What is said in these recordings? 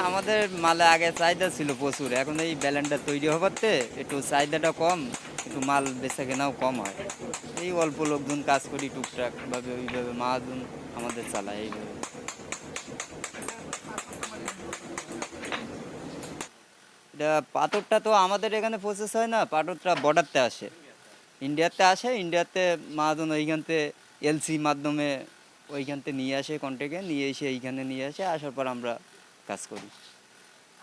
আমাদের মালে আগে চাহিদা ছিল প্রচুর। এখন এই ব্যালেন্ডার তৈরি হবাতে একটু চাহিদাটা কম, একটু মাল বেচা কেনাও কম হয়। এই অল্প লোকজন কাজ করি টুকটাক, ভাবে ওইভাবে মাহাজন আমাদের চালায় এইভাবে। এটা পাথরটা তো আমাদের এখানে প্রসেস হয় না, পাথরটা বর্ডারতে আসে। ইন্ডিয়াতে আসে, ইন্ডিয়াতে মাহাজন ওইখানতে এলসি মাধ্যমে ওইখানতে নিয়ে আসে কন্ট্যাক্টে নিয়ে এসে এইখানে নিয়ে আসে, আসার পর আমরা কাজ করি।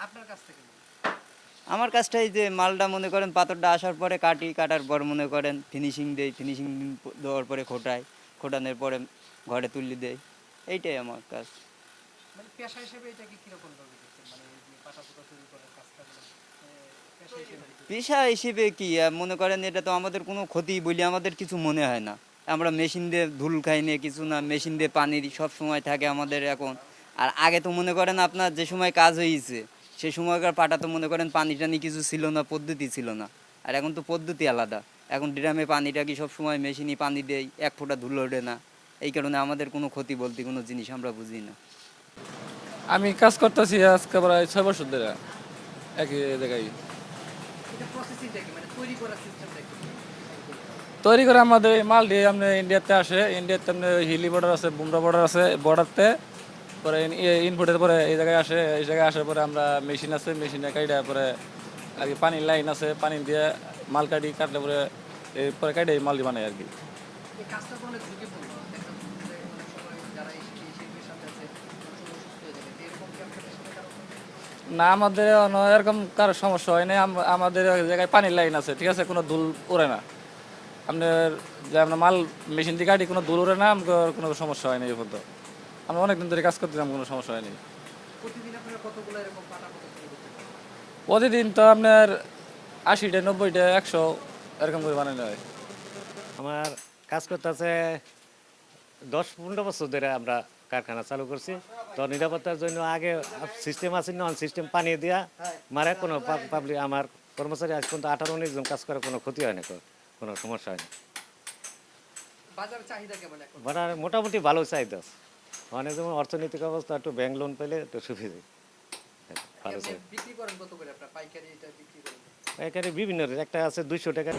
আপনার কাছ থেকে আমার কাজটা এই যে মালটা মনে করেন পাথরটা আসার পরে কাটি কাটার পর মনে করেন ফিনিশিং দেই ফিনিশিং দেওয়ার পরে খোটাই খোটানোর পরে ঘরে তুলি দেই এইটাই আমার কাজ। মানে পেশা হিসেবে এটাকে কীরকম ভাবে মানে এই যে পাটা পোতা তৈরি করার কাজটা মানে, পেশা হিসেবে কি? মনে করেন এটা তো আমাদের কোনো ক্ষতি বলে আমাদের কিছু মনে হয় না। আমরা মেশিন দিয়ে ধুল খাই নিয়ে কিছু না মেশিন দিয়ে পানি সব সময় থাকে আমাদের এখন। আর আগে তো মনে করেন আপনার যে সময় কাজ হয়েছে সে সময়কার পাটা তো মনে করেন পানি টানি কিছু ছিল না পদ্ধতি ছিল না। আর এখন তো পদ্ধতি আলাদা। এখন ড্রামে পানিটা কি সব সময় মেশিনই পানি দেয় এক ফোঁটা ধুলো ওঠে না। এই কারণে আমাদের কোনো ক্ষতি বলতে কোনো জিনিস আমরা বুঝি না। আমি কাজ করতেছি আজকে প্রায় ছয় বছর ধরে একই জায়গায়। মানে তৈরি করে আমাদের মাল দিয়ে আপনি ইন্ডিয়াতে আসে ইন্ডিয়াতে আপনি হিলি বর্ডার আছে বুমরা বর্ডার আছে বর্ডারতে পরে ইনপুটের পরে এই জায়গায় আসে এই জায়গায় আসার পরে আমরা মেশিন আছে মেশিনে কাইটা পরে আর কি পানির লাইন আছে পানি দিয়ে মাল কাটি কাটলে পরে এরপরে কাইটে মাল বানাই আর কি। কোনো- না আমাদের এরকম কারও সমস্যা হয় না আমাদের জায়গায় পানির লাইন আছে ঠিক আছে কোনো দুল উড়ে না। আপনার যে আমরা মাল মেশিন দিয়ে কাটি কোনো দুল উড়ে না আমাদের কোনো সমস্যা হয় না এই পর্যন্ত। আমরা অনেকদিন ধরে কাজ করতেছিলাম কোনো সমস্যা হয়নি। প্রতিদিন আপনারা কতগুলো এরকম পাটা পোতা তৈরি করতে পারেন? প্রতিদিন তো আপনার আশিটা নব্বইটা একশো এরকম করে বানানো হয়। আমার কাজ করতেছে দশ পনেরো বছর ধরে আমরা কারখানা চালু করছি। তো নিরাপত্তার জন্য আগে সিস্টেম আছে নন সিস্টেম পানি দেওয়া মারে কোনো পাবলিক আমার কর্মচারী আজ পর্যন্ত আঠারো উনিশ জন কাজ করে কোনো ক্ষতি হয় না কোনো সমস্যা হয় না বাজার চাহিদা কেমন এখন? বাট আর মোটামুটি ভালো চাহিদা আছে। মানে যেমন অর্থনৈতিক অবস্থা একটু ব্যাংক লোন পেলে একটু সুবিধে। আপনার? পাইকারি বিভিন্ন একটা আছে দুইশো টাকা।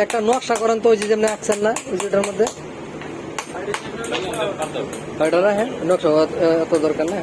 একটা নকশা করেন তো ওই যে যেমন আঁকছেন না ওই যেটার মধ্যে। হ্যাঁ? নকশা এত দরকার না।